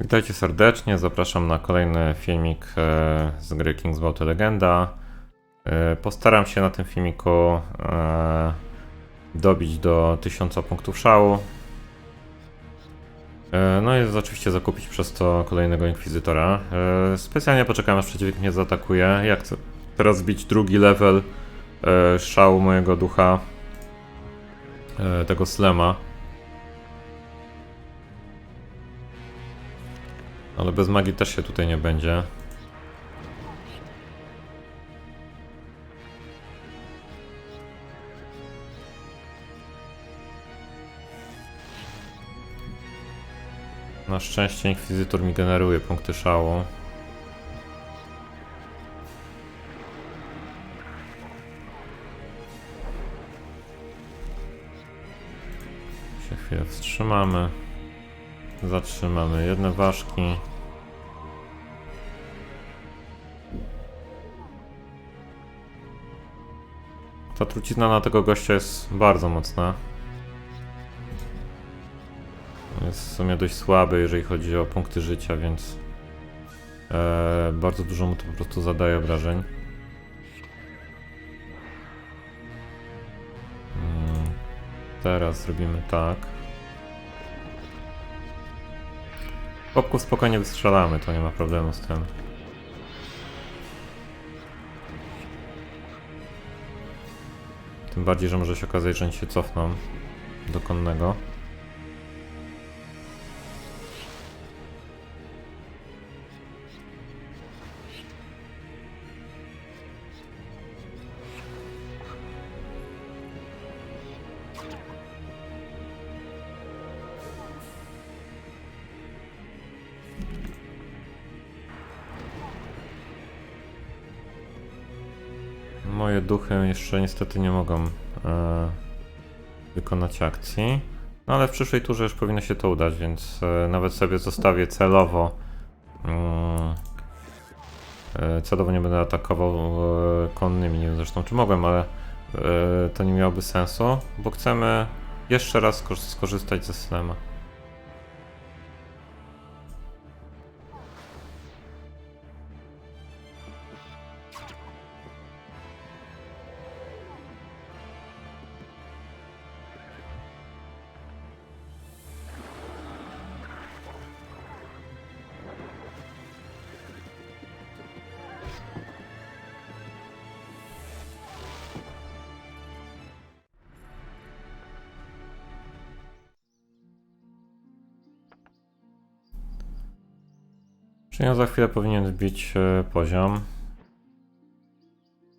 Witajcie serdecznie, zapraszam na kolejny filmik e, z gry King's Bounty Legenda. E, Postaram się na tym filmiku e, dobić do 1000 punktów szału. No i oczywiście zakupić przez to kolejnego Inkwizytora. Specjalnie poczekałem aż przeciwnik mnie zaatakuje. Jak chcę teraz zbić drugi level szału mojego ducha, tego Slema. Ale bez magii też się tutaj nie będzie. Na szczęście Inkwizytor mi generuje punkty szału. Się chwilę wstrzymamy. Zatrzymamy jedne ważki. Ta trucizna na tego gościa jest bardzo mocna. Jest w sumie dość słaby, jeżeli chodzi o punkty życia, więc e, bardzo dużo mu to po prostu zadaje obrażeń. Mm, Teraz zrobimy tak. Popków spokojnie wystrzelamy, to nie ma problemu z tym. Tym bardziej, że może się okazać, że oni się cofną do konnego. Duchy jeszcze niestety nie mogą e, wykonać akcji. No ale w przyszłej turze już powinno się to udać, więc e, nawet sobie zostawię celowo. Mm, e, celowo nie będę atakował e, konnymi, nie wiem zresztą czy mogłem, ale e, to nie miałoby sensu, bo chcemy jeszcze raz skor- skorzystać ze Slema. Czyli on za chwilę powinien wbić e, poziom.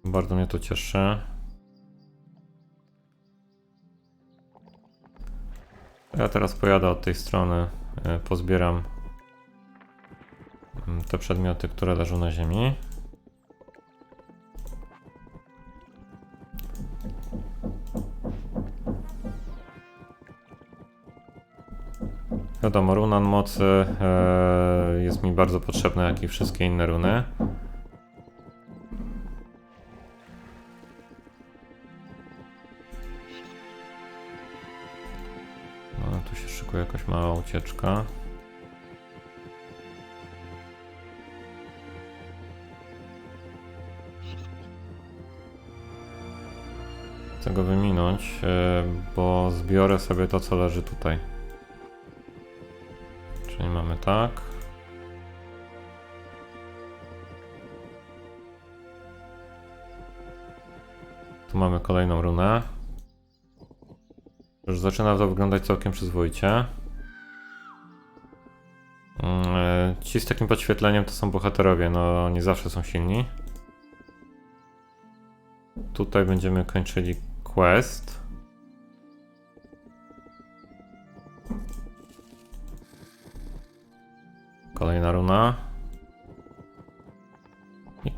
Bardzo mnie to cieszy. Ja teraz pojadę od tej strony, e, pozbieram mm, te przedmioty, które leżą na ziemi. Wiadomo, runan mocy e, jest mi bardzo potrzebna, jak i wszystkie inne runy. No, tu się szykuje jakaś mała ucieczka. Chcę go wyminąć, e, bo zbiorę sobie to, co leży tutaj. Tak. Tu mamy kolejną runę. Już zaczyna to wyglądać całkiem przyzwoicie. Mm, e, Ci z takim podświetleniem to są bohaterowie, no nie zawsze są silni. Tutaj będziemy kończyli quest.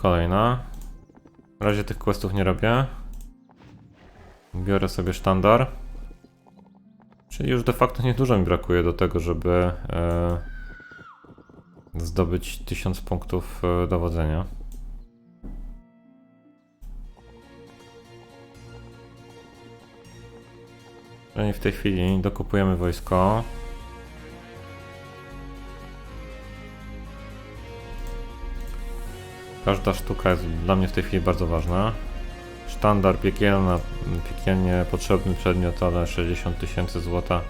Kolejna. Na razie tych questów nie robię. Biorę sobie sztandar. Czyli już de facto niedużo mi brakuje do tego, żeby e, zdobyć 1000 punktów e, dowodzenia. Czyli w tej chwili dokupujemy wojsko. Każda sztuka jest dla mnie w tej chwili bardzo ważna. Sztandar piekielna, piekielnie potrzebny przedmiot, ale 60 tysięcy złota.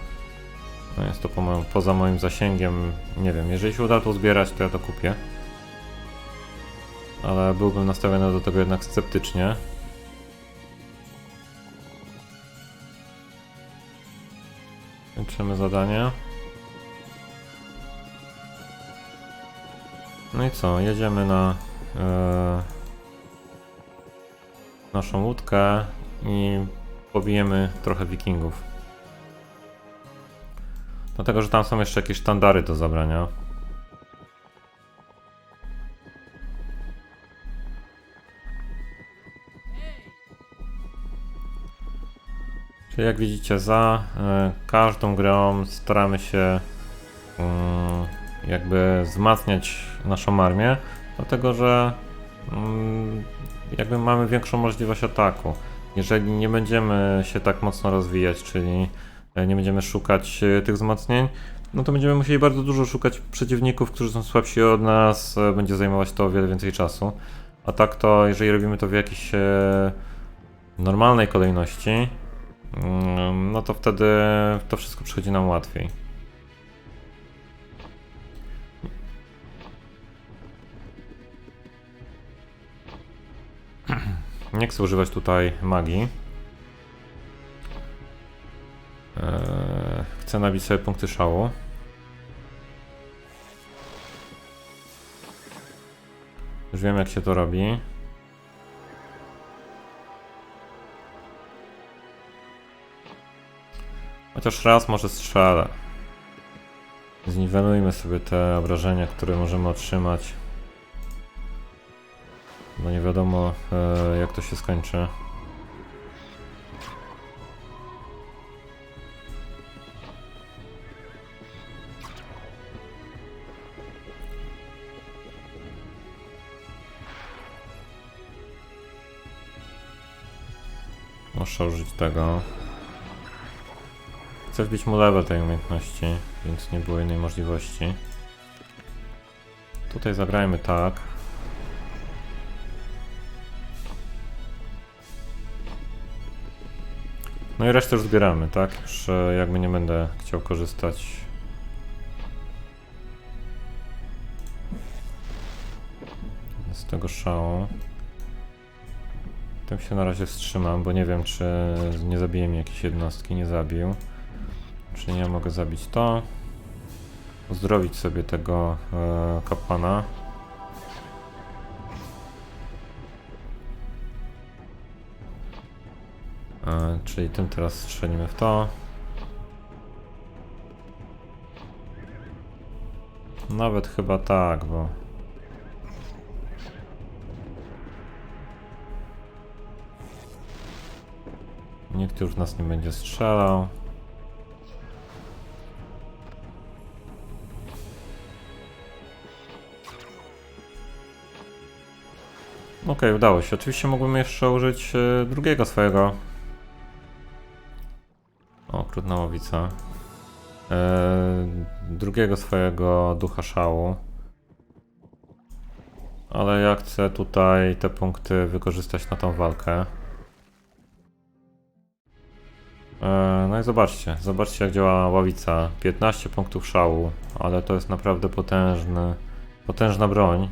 No jest to poza moim zasięgiem. Nie wiem, jeżeli się uda to zbierać, to ja to kupię. Ale byłbym nastawiony do tego jednak sceptycznie. Kończymy zadanie. No i co, jedziemy na naszą łódkę i pobijemy trochę wikingów. Dlatego, że tam są jeszcze jakieś sztandary do zabrania. Czyli jak widzicie, za e, każdą grą staramy się mm, jakby wzmacniać naszą armię, dlatego że mm, jakby mamy większą możliwość ataku. Jeżeli nie będziemy się tak mocno rozwijać, czyli e, nie będziemy szukać e, tych wzmocnień, no to będziemy musieli bardzo dużo szukać przeciwników, którzy są słabsi od nas, e, będzie zajmować to o wiele więcej czasu. A tak to, jeżeli robimy to w jakiejś normalnej kolejności, mm, no to wtedy to wszystko przychodzi nam łatwiej. Nie chcę używać tutaj magii. Eee, chcę nabić sobie punkty szału. Już wiem jak się to robi. Chociaż raz może strzelę. Zniwelujmy sobie te obrażenia, które możemy otrzymać. Bo nie wiadomo e, jak to się skończy. Muszę użyć tego. Chcę wbić mu level tej umiejętności, więc nie było innej możliwości. Tutaj zagrajmy tak. No i resztę już zbieramy, tak? Już e, jakby nie będę chciał korzystać. Z tego szału. Tym się na razie wstrzymam, bo nie wiem, czy nie zabije mi jakiejś jednostki. Nie zabił. Czy nie mogę zabić to? Uzdrowić sobie tego e, kapłana. E, czyli tym teraz strzelimy w to. Nawet chyba tak, bo... Nikt już w nas nie będzie strzelał. Okej, udało się. Oczywiście mógłbym jeszcze użyć e, drugiego swojego o, krutna łowica. Eee, drugiego swojego ducha szału. Ale ja chcę tutaj te punkty wykorzystać na tą walkę. Eee, no i zobaczcie, zobaczcie jak działa ławica. 15 punktów szału, ale to jest naprawdę potężny, potężna broń.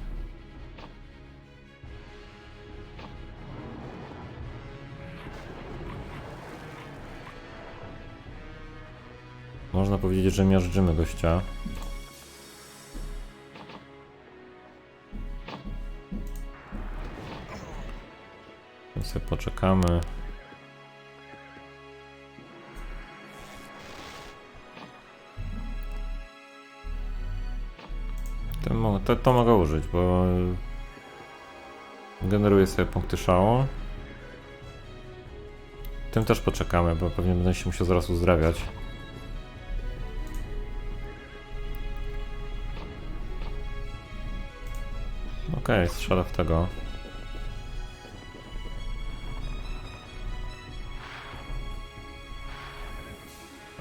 Można powiedzieć, że miażdżymy gościa. Więc sobie poczekamy. Mo- to, to mogę użyć, bo generuję sobie punkty szału. Tym też poczekamy, bo pewnie będę się musiał zaraz uzdrawiać. Okej, okay, strzela w tego.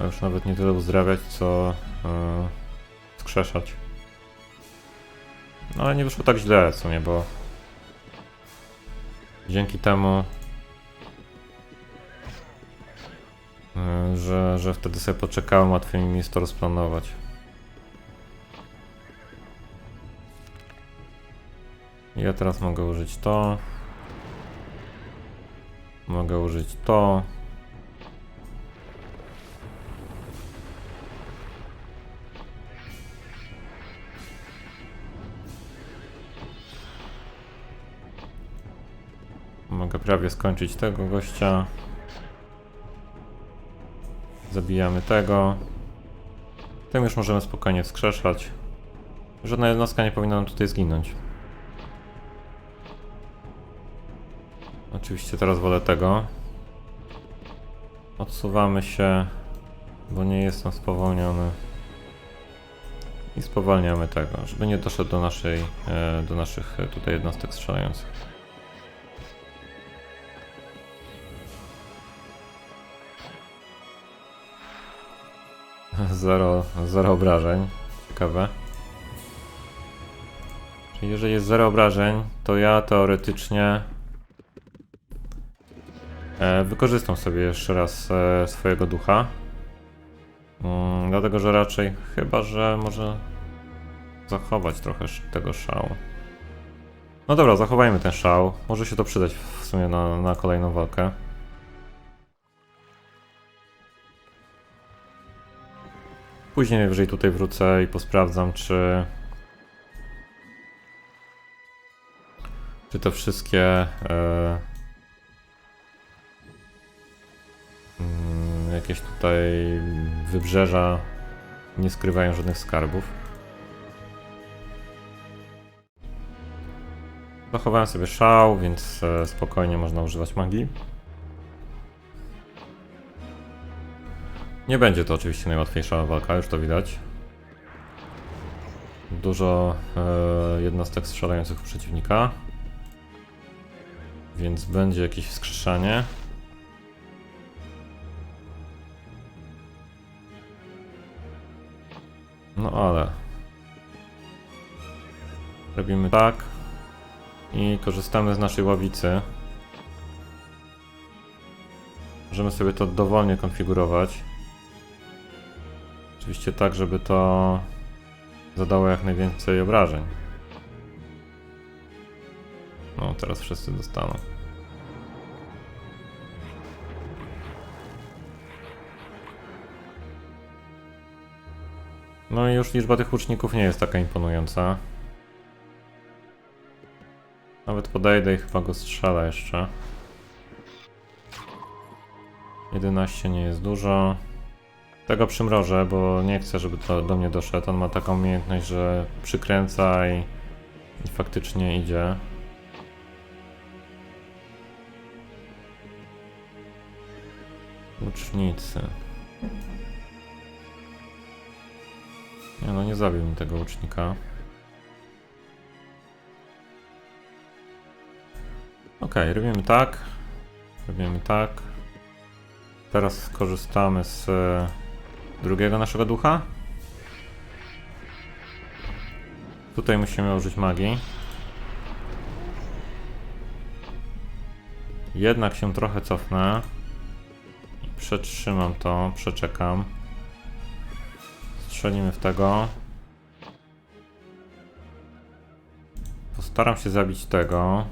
A już nawet nie tyle uzdrawiać, co yy, skrzeszać. No ale nie wyszło tak źle, co nie, bo Dzięki temu, y, że, że wtedy sobie poczekałem, łatwiej mi jest to rozplanować. Ja teraz mogę użyć to. Mogę użyć to. Mogę prawie skończyć tego gościa. Zabijamy tego. Tym już możemy spokojnie wskrzeszać. Żadna jednostka nie powinna nam tutaj zginąć. Oczywiście teraz wolę tego. Odsuwamy się, bo nie jestem spowolniony. I spowalniamy tego, żeby nie doszedł do naszej, e, do naszych e, tutaj jednostek strzelających. Zero, zero obrażeń. Ciekawe. Czyli jeżeli jest zero obrażeń, to ja teoretycznie wykorzystam sobie jeszcze raz e, swojego ducha. Mm, dlatego, że raczej chyba, że może zachować trochę tego szału. No dobra, zachowajmy ten szał. Może się to przydać w sumie na, na kolejną walkę. Później najwyżej tutaj wrócę i posprawdzam, czy. Czy te wszystkie. E, jakieś tutaj wybrzeża nie skrywają żadnych skarbów. Zachowałem sobie szał, więc e, spokojnie można używać magii. Nie będzie to oczywiście najłatwiejsza walka, już to widać. Dużo e, jednostek strzelających w przeciwnika. Więc będzie jakieś wskrzeszanie. No ale. Robimy tak. I korzystamy z naszej ławicy. Możemy sobie to dowolnie konfigurować. Oczywiście tak, żeby to zadało jak najwięcej obrażeń. No, teraz wszyscy dostaną. No i już liczba tych łuczników nie jest taka imponująca. Nawet podejdę i chyba go strzela jeszcze. 11 nie jest dużo. Tego przymrożę, bo nie chcę, żeby to do mnie doszedł. On ma taką umiejętność, że przykręca i, i faktycznie idzie. Łucznicy. Nie no, nie zabił mi tego łucznika. Okej, robimy tak. Robimy tak. Teraz skorzystamy z e, drugiego naszego ducha. Tutaj musimy użyć magii. Jednak się trochę cofnę. Przetrzymam to, przeczekam. Strzelimy w tego. Postaram się zabić tego.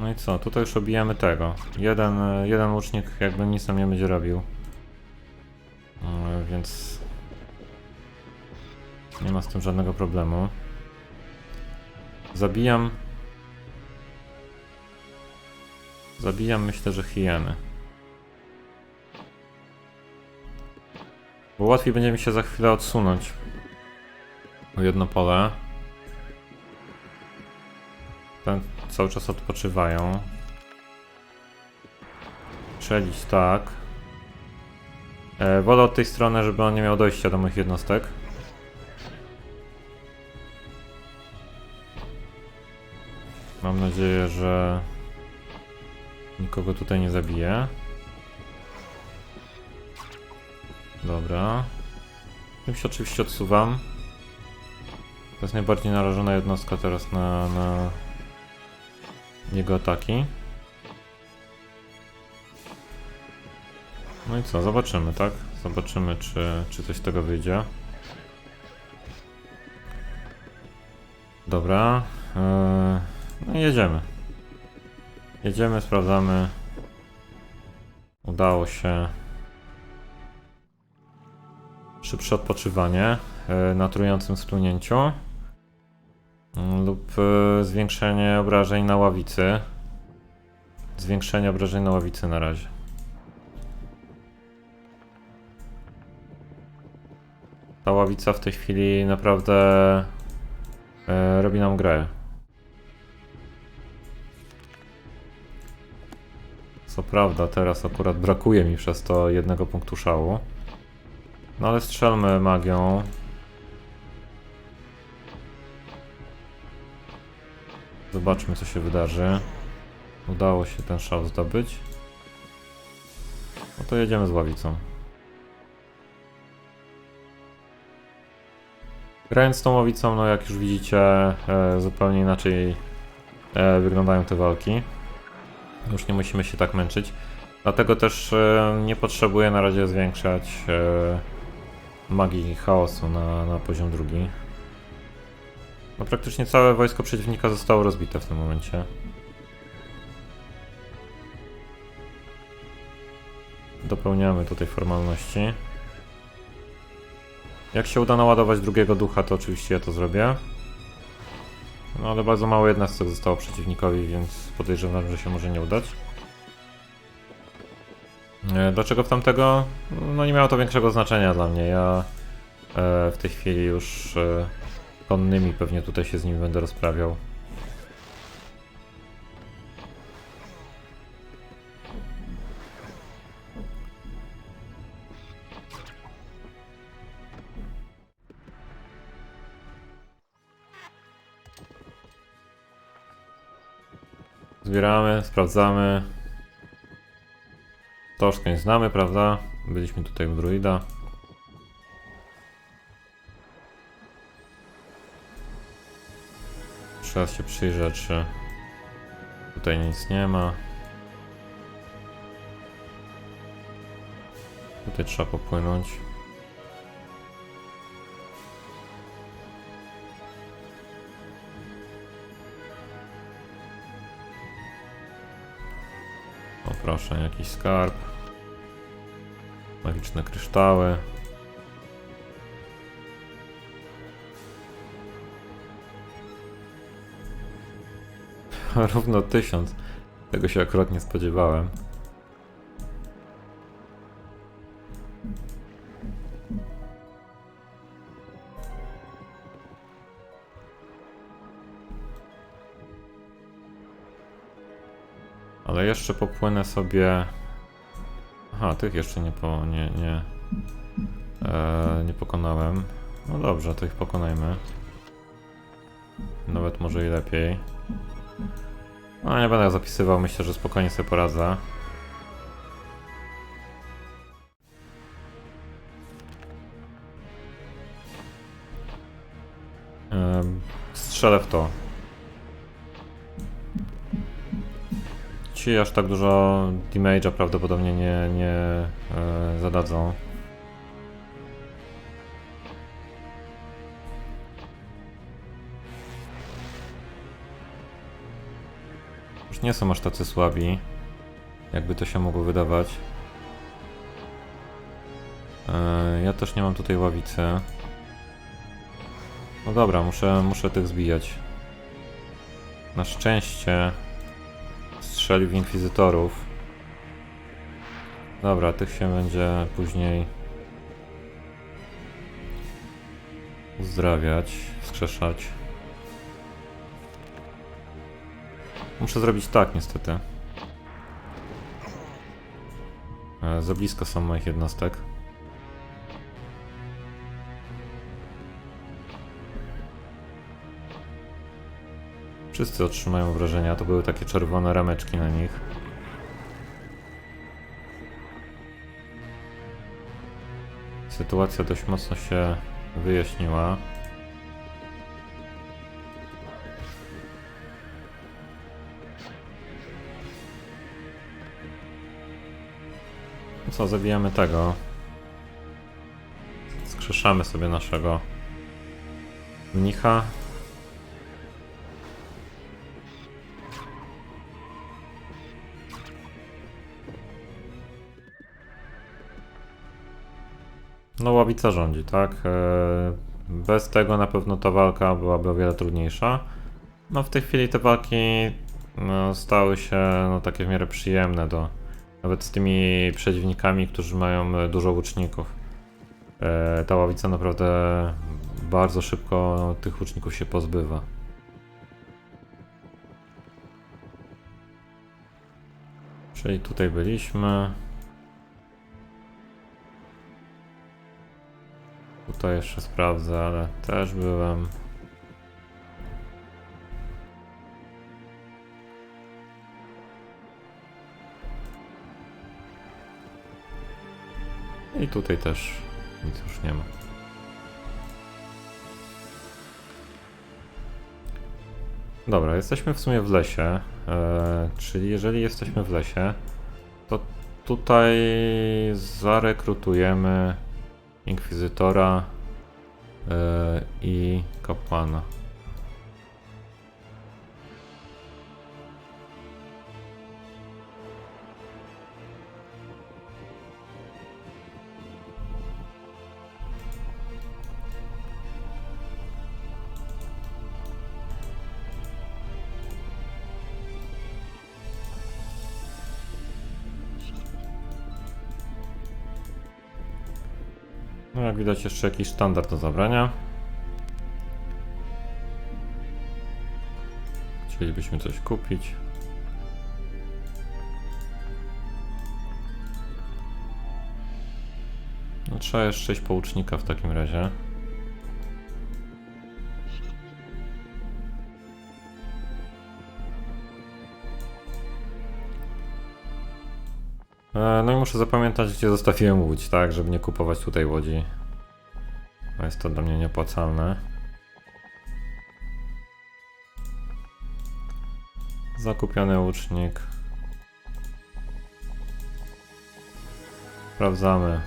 No i co? Tutaj już obijamy tego. Jeden, jeden łucznik jakby nic nam nie będzie robił. E, Więc nie ma z tym żadnego problemu. Zabijam. Zabijam myślę, że hieny. Bo łatwiej będzie mi się za chwilę odsunąć. O jedno pole. Ten cały czas odpoczywają. Strzelić tak. E, wolę od tej strony, żeby on nie miał dojścia do moich jednostek. Mam nadzieję, że nikogo tutaj nie zabije. Dobra. Tym się oczywiście odsuwam. To jest najbardziej narażona jednostka teraz na, na jego ataki. No i co, zobaczymy, tak? Zobaczymy, czy, czy coś z tego wyjdzie. Dobra. Yy, no i jedziemy. Jedziemy, sprawdzamy. Udało się. Szybsze odpoczywanie yy, na trującym splunięciu. Yy, Lub yy, zwiększenie obrażeń na ławicy. Zwiększenie obrażeń na ławicy na razie. Ta ławica w tej chwili naprawdę e, robi nam grę. Co prawda, teraz akurat brakuje mi przez to jednego punktu szału. No ale strzelmy magią. Zobaczmy, co się wydarzy. Udało się ten szał zdobyć. No to jedziemy z ławicą. Grając z tą łowicą, no jak już widzicie, e, zupełnie inaczej e, wyglądają te walki. Już nie musimy się tak męczyć. Dlatego też e, nie potrzebuję na razie zwiększać magii chaosu na, na poziom drugi. No praktycznie całe wojsko przeciwnika zostało rozbite w tym momencie. Dopełniamy tutaj formalności. Jak się uda naładować drugiego ducha, to oczywiście ja to zrobię. No ale bardzo mało jednostek zostało przeciwnikowi, więc podejrzewam, że się może nie udać. E, Dlaczego w tamtego? No nie miało to większego znaczenia dla mnie. Ja e, w tej chwili już e, konnymi pewnie tutaj się z nimi będę rozprawiał. Zbieramy, sprawdzamy. Troszkę nie znamy, prawda? Byliśmy tutaj u druida. Trzeba się przyjrzeć, czy tutaj nic nie ma. Tutaj trzeba popłynąć. Proszę, jakiś skarb. Magiczne kryształy. Równo tysiąc. Tego się akurat nie spodziewałem. Ale jeszcze popłynę sobie. Aha, tych jeszcze nie po. nie. nie, e, nie pokonałem. No dobrze, to ich pokonajmy. Nawet może i lepiej. No nie będę zapisywał, myślę, że spokojnie sobie poradzę. Em, Strzelę w to. Ci aż tak dużo damage'a prawdopodobnie nie, nie e, zadadzą. Już nie są aż tacy słabi, jakby to się mogło wydawać. E, ja też nie mam tutaj ławicy. No dobra, muszę, muszę tych zbijać. Na szczęście strzelił w inkwizytorów. Dobra, tych się będzie później uzdrawiać, wskrzeszać. Muszę zrobić tak, niestety. E, Za blisko są moich jednostek. Wszyscy otrzymają wrażenia, to były takie czerwone rameczki na nich. Sytuacja dość mocno się wyjaśniła. Co, zabijamy tego. Skrzeszamy sobie naszego mnicha. No ławica rządzi, tak? E, Bez tego na pewno ta walka byłaby o wiele trudniejsza. No w tej chwili te walki no, stały się no, takie w miarę przyjemne do, nawet z tymi przeciwnikami, którzy mają e, dużo łuczników. E, ta ławica naprawdę bardzo szybko tych łuczników się pozbywa. Czyli tutaj byliśmy. Tutaj jeszcze sprawdzę, ale też byłem. I tutaj też nic już nie ma. Dobra, jesteśmy w sumie w lesie. E, czyli jeżeli jesteśmy w lesie, to tutaj zarekrutujemy inkwizytora e, i kapłana. No jak widać jeszcze jakiś standard do zabrania. Chcielibyśmy coś kupić. No trzeba jeszcze iść poucznika w takim razie. No i muszę zapamiętać, gdzie zostawiłem łódź, tak, żeby nie kupować tutaj łodzi. Jest to dla mnie nieopłacalne. Zakupiony łucznik. Sprawdzamy,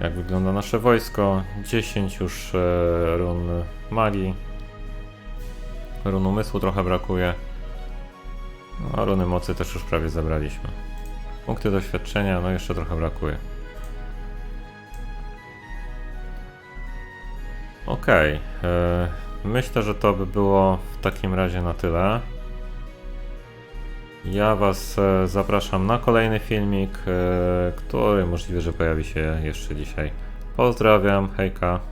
jak wygląda nasze wojsko. 10 już e, run magii. Run umysłu trochę brakuje. No, a runy mocy też już prawie zebraliśmy. Punkty doświadczenia, no jeszcze trochę brakuje. Okej, e, myślę, że to by było w takim razie na tyle. Ja Was e, zapraszam na kolejny filmik, e, który możliwe, że pojawi się jeszcze dzisiaj. Pozdrawiam, hejka.